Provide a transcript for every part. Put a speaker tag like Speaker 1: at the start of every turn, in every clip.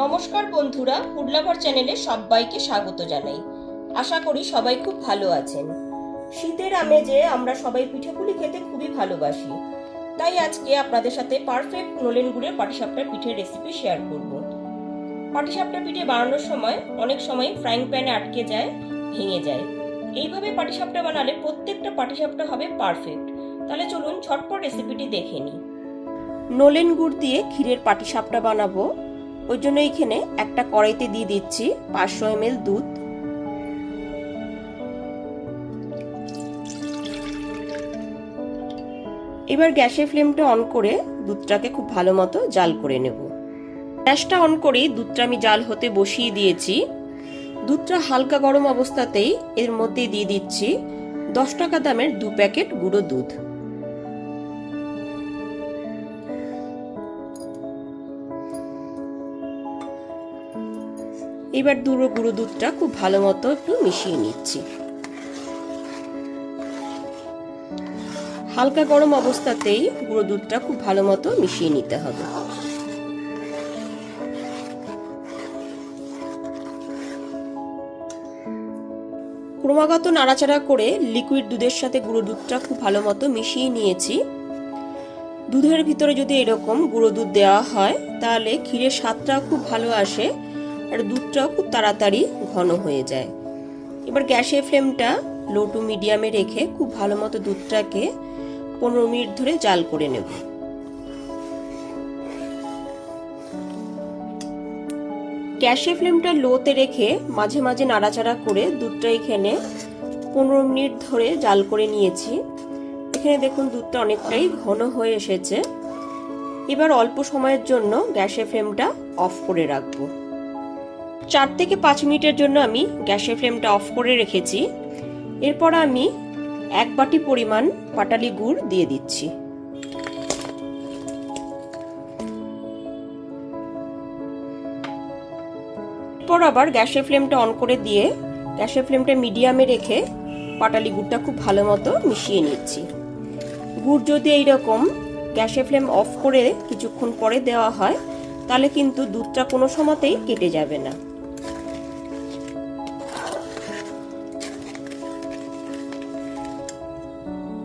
Speaker 1: নমস্কার বন্ধুরা ফুডলাভার চ্যানেলে সবাইকে স্বাগত জানাই। আশা করি সবাই খুব ভালো আছেন। শীতের আমেজে আমরা সবাই পিঠেপুলি খেতে খুবই ভালোবাসি। তাই আজকে আপনাদের সাথে পারফেক্ট নলেন গুড়ের পাটিসাপটা পিঠের রেসিপি শেয়ার করব। পাটিসাপটা পিঠে বানানোর সময় অনেক সময় ফ্রাইং প্যানে আটকে যায়, ভেঙে যায়। এইভাবে পাটিসাপটা বানালে প্রত্যেকটা পাটিসাপটা হবে পারফেক্ট তাহলে চলুন ঝটপট রেসিপিটি দেখে নিই। নলেন গুড় দিয়ে ক্ষীরের পাটিসাপটা বানাবো। ওই জন্য এখানে একটা কড়াইতে দিয়ে দিচ্ছি পাঁচশো এম দুধ। এবার গ্যাসের ফ্লেমটা অন করে দুধটাকে খুব ভালো মতো জাল করে নেব। গ্যাসটা অন করেই দুধটা আমি জাল হতে বসিয়ে দিয়েছি। দুধটা হালকা গরম অবস্থাতেই এর মধ্যে দিয়ে দিচ্ছি দশ টাকা দামের দু প্যাকেট গুঁড়ো দুধ। এবার দুটো গুঁড়ো দুধটা খুব ভালো মতো একটু মিশিয়ে নিচ্ছি। হালকা গরম অবস্থাতেই গুঁড়ো দুধটা খুব ভালো মতো মিশিয়ে নিতে হবে। ক্রমাগত নাড়াচাড়া করে লিকুইড দুধের সাথে গুঁড়ো দুধটা খুব ভালো মতো মিশিয়ে নিয়েছি। দুধের ভিতরে যদি এরকম গুঁড়ো দুধ দেওয়া হয়, তাহলে ক্ষীরের স্বাদটাও খুব ভালো আসে। আর দুধটাও খুব তাড়াতাড়ি ঘন হয়ে যায়। এবার গ্যাসের ফ্লেমটা লো টু মিডিয়ামে রেখে খুব ভালো মতো দুধটাকে পনেরো মিনিট ধরে জাল করে নেব। গ্যাসের ফ্লেমটা লোতে রেখে মাঝে মাঝে নাড়াচাড়া করে দুধটা এখানে পনেরো মিনিট ধরে জাল করে নিয়েছি। এখানে দেখুন দুধটা অনেকটাই ঘন হয়ে এসেছে। এবার অল্প সময়ের জন্য গ্যাসের ফ্লেমটা অফ করে রাখব। চার থেকে পাঁচ মিনিটের জন্য আমি গ্যাসের ফ্লেমটা অফ করে রেখেছি। এরপর আমি এক বাটি পরিমাণ পাটালি গুড় দিয়ে দিচ্ছি। এরপর আবার গ্যাসের ফ্লেমটা অন করে দিয়ে গ্যাসের ফ্লেমটা মিডিয়ামে রেখে পাটালি গুড়টা খুব ভালো মতো মিশিয়ে নিচ্ছি। গুড় যদি এইরকম গ্যাসের ফ্লেম অফ করে কিছুক্ষণ পরে দেওয়া হয়, তাহলে কিন্তু দুধটা কোনো সময়তেই কেটে যাবে না।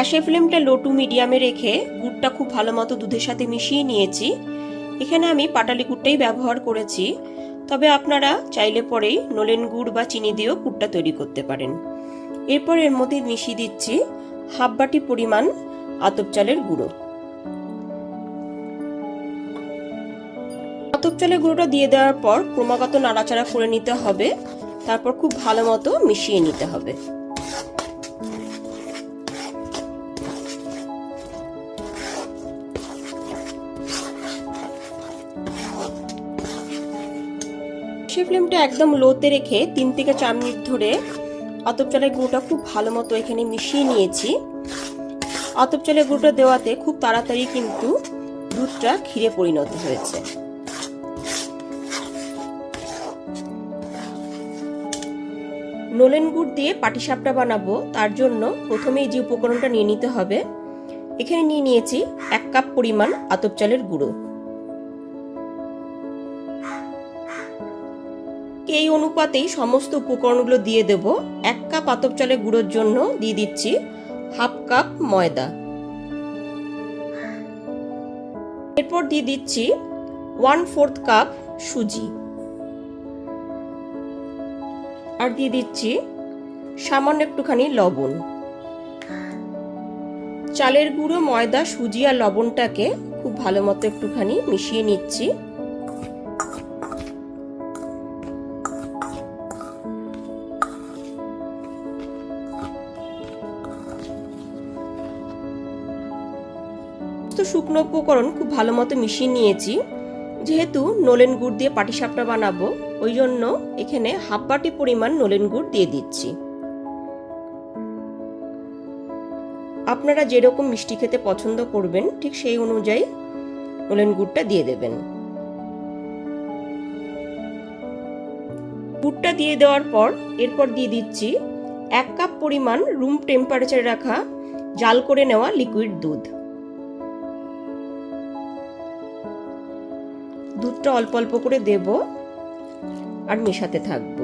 Speaker 1: গ্যাসের ফ্লেমটা লো টু মিডিয়ামে রেখে গুড়টা খুব ভালো মতো দুধের সাথে মিশিয়ে নিয়েছি। এখানে আমি পাটালি গুড়টাই ব্যবহার করেছি। তবে আপনারা চাইলে পরেই নলেন গুড় বা চিনি দিয়েও গুড়টা তৈরি করতে পারেন। এরপর এর মধ্যে মিশিয়ে দিচ্ছি হাফ বাটি পরিমাণ আতপ চালের গুঁড়ো। আতপ চালের গুঁড়োটা দিয়ে দেওয়ার পর ক্রমাগত নাড়াচাড়া করে নিতে হবে। তারপর খুব ভালো মতো মিশিয়ে নিতে হবে। সে ফ্লেমটা একদম লোতে রেখে তিন থেকে চার মিনিট ধরে আতপ চালের গুঁড়োটা খুব ভালো মতো এখানে মিশিয়ে নিয়েছি। আতপ চালের গুঁড়োটা দেওয়াতে খুব তাড়াতাড়ি কিন্তু দুধটা ক্ষীরে পরিণত হয়েছে। নলেন গুড় দিয়ে পাটিসাপটা বানাবো, তার জন্য প্রথমেই যে উপকরণটা নিয়ে নিতে হবে, এখানে নিয়ে নিয়েছি এক কাপ পরিমাণ আতপ চালের গুঁড়ো। এই অনুপাতেই সমস্ত উপকরণগুলো দিয়ে দেব। এক কাপ আতপ চালের গুঁড়োর জন্য দিয়ে দিচ্ছি হাফ কাপ ময়দা। এরপর দিয়ে দিচ্ছি ওয়ান ফোর্থ কাপ সুজি। আর দিয়ে দিচ্ছি সামান্য একটুখানি লবণ। চালের গুঁড়ো, ময়দা, সুজি আর লবণটাকে খুব ভালো মতো একটুখানি মিশিয়ে নিচ্ছি। শুকনো উপকরণ খুব ভালো মতো মিশিয়ে নিয়েছি। যেহেতু নলেন গুড় দিয়ে পাটিসাপটা বানাবো, ওই জন্য এখানে হাফ বাটি পরিমাণ নলেন গুড় দিয়ে দিচ্ছি। আপনারা যেরকম মিষ্টি খেতে পছন্দ করবেন, ঠিক সেই অনুযায়ী নলেন গুড়টা দিয়ে দেবেন। গুড়টা দিয়ে দেওয়ার পর এরপর দিয়ে দিচ্ছি এক কাপ পরিমাণ রুম টেম্পারেচারে রাখা জাল করে নেওয়া লিকুইড দুধ। দুধটা অল্প অল্প করে দেব আর মেশাতে থাকব।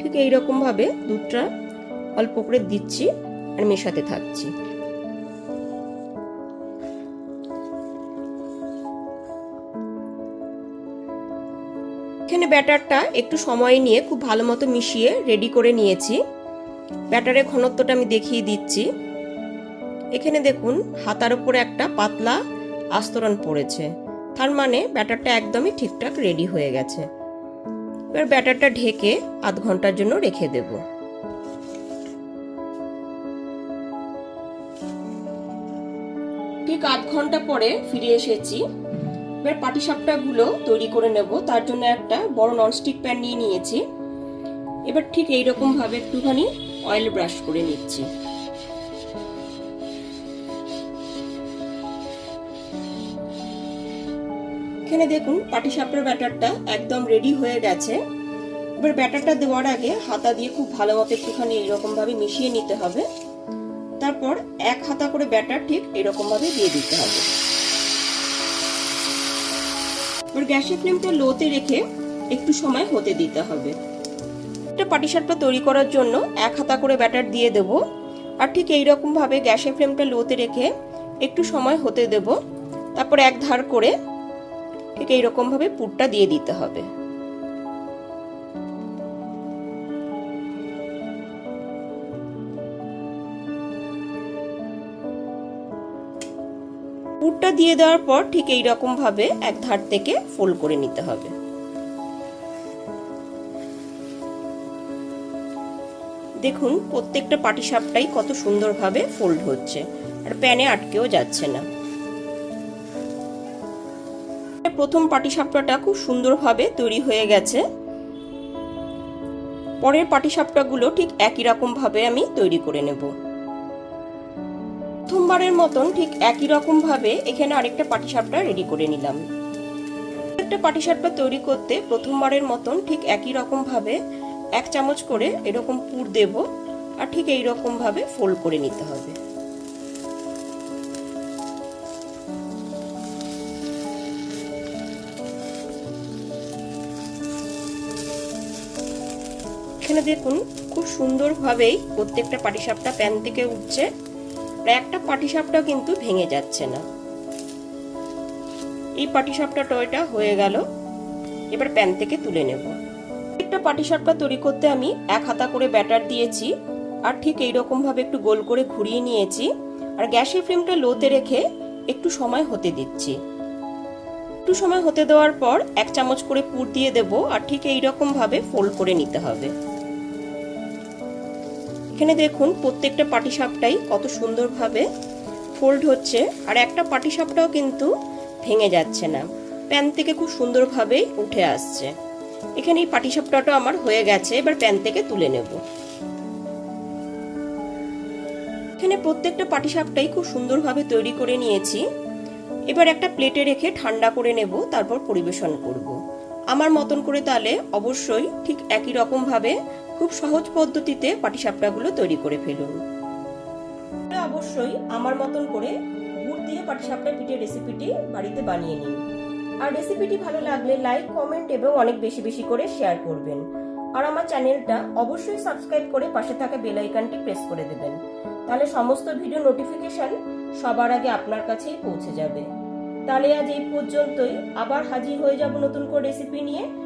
Speaker 1: ঠিক এইরকম ভাবে দুধটা অল্প করে দিচ্ছি আর মেশাতে থাকছি। ব্যাটারটা একটু সময় নিয়ে খুব ভালো মতো মিশিয়ে রেডি করে নিয়েছি। ব্যাটারের ঘনত্বটা আমি দেখিয়ে দিচ্ছি। এখানে দেখুন, হাতার উপরে একটা পাতলা আস্তরণ পড়েছে। তার মানে ব্যাটারটা একদমই ঠিকঠাক রেডি হয়ে গেছে। এবার ব্যাটারটা ঢেকে আধ ঘণ্টার জন্য রেখে দেব। ঠিক আধ ঘণ্টা পরে ফিরে এসেছি। এবার পাটিসাপটা গুলো তৈরি করে নেব। তার জন্য একটা বড় ননস্টিক প্যান নিয়ে নিয়েছি। এবার ঠিক এইরকম ভাবে একটুখানি অয়েল ব্রাশ করে নিচ্ছি। এখানে দেখুন পাটি পাটিসাপটার ব্যাটারটা একদম রেডি হয়ে গেছে। এবার ব্যাটারটা দেওয়ার আগে হাতা দিয়ে খুব ভালো মতো একটুখানি এইরকম ভাবে মিশিয়ে নিতে হবে। তারপর এক হাতা করে ব্যাটার ঠিক এরকম ভাবে দিয়ে দিতে হবে। এবার গ্যাসের ফ্লেমটা লোতে রেখে একটু সময় হতে দিতে হবে। একটা পাটিসাপটা তৈরি করার জন্য এক হাতা করে ব্যাটার দিয়ে দেব। আর ঠিক এইরকমভাবে গ্যাসের ফ্লেমটা লোতে রেখে একটু সময় হতে দেব। তারপর এক ধার করে ঠিক এইরকমভাবে পুরটা দিয়ে দিতে হবে। পুরটা দিয়ে দেওয়ার পর ঠিক এই ভাবে এক ধার থেকে ফোল্ড করে নিতে হবে। দেখুন, প্রত্যেকটা পাটিসাপটাই কত সুন্দরভাবে ফোল্ড হচ্ছে, আর প্যানে আটকেও যাচ্ছে না। প্রথম পাটিসাপটাটা খুব সুন্দরভাবে তৈরি হয়ে গেছে। পরের পাটিসাপটাগুলো ঠিক একই রকম ভাবে আমি তৈরি করে নেব। প্রথমবারের মতন ঠিক একই রকম ভাবে এখানে আরেকটা পাটিসাপটা রেডি করে নিলাম। একটা পাটিসাপটা তৈরি করতে প্রথমবারের মতন ঠিক একই রকম ভাবে এক চামচ করে এরকম পুর দেব আর ঠিক এই রকম ভাবে ফোল্ড করে নিতে হবে। এখানে দেখুন, খুব সুন্দরভাবেই প্রত্যেকটা পাটিসাপটা প্যান থেকে উঠছে। একটা পাটিসাপটাও কিন্তু ভেঙে যাচ্ছে না। এই পাটিসাপটা টয়টা হয়ে গেল। এবার প্যান থেকে তুলে নেব। একটা পাটিসাপটা তৈরি করতে আমি এক হাতা করে ব্যাটার দিয়েছি আর ঠিক এইরকম ভাবে একটু গোল করে ঘুরিয়ে নিয়েছি আর গ্যাসের ফ্লেমটা লোতে রেখে একটু সময় হতে দিচ্ছি। একটু সময় হতে দেওয়ার পর এক চামচ করে পুর দিয়ে দেব আর ঠিক এইরকম ভাবে ফোল্ড করে নিতে হবে। এখানে দেখুন প্রত্যেকটা পাটিসাপটাই কত সুন্দরভাবে ফোল্ড হচ্ছে, আর একটা পাটিসাপটাও কিন্তু ভেঙে যাচ্ছে না। প্যান থেকে খুব সুন্দরভাবেই উঠে আসছে। এখানে এই পাটিসাপটাটা আমার হয়ে গেছে, এবার প্যান থেকে তুলে নেব। এখানে প্রত্যেকটা পাটিসাপটাই খুব সুন্দরভাবে তৈরি করে নিয়েছি। এবার একটা প্লেটে রেখে ঠান্ডা করে নেব, তারপর পরিবেশন করব। আমার মতন করে তাহলে অবশ্যই ঠিক একই রকম ভাবে খুব সহজ পদ্ধতিতে পাটিসাপটাগুলো তৈরি করে ফেলুন। অবশ্যই আমার মতন করে গুড় দিয়ে পাটিসাপটা পিঠের রেসিপিটি বাড়িতে বানিয়ে নিন। আর রেসিপিটি ভালো লাগলে লাইক, কমেন্ট এবং অনেক বেশি বেশি করে শেয়ার করবেন। আর আমার চ্যানেলটা অবশ্যই সাবস্ক্রাইব করে পাশে থাকা বেল আইকনটি প্রেস করে দেবেন। তাহলে সমস্ত ভিডিও নোটিফিকেশন সবার আগে আপনার কাছেই পৌঁছে যাবে। তাহলে আজ এই পর্যন্তই। আবার হাজির হয়ে যাব নতুন করে রেসিপি নিয়ে।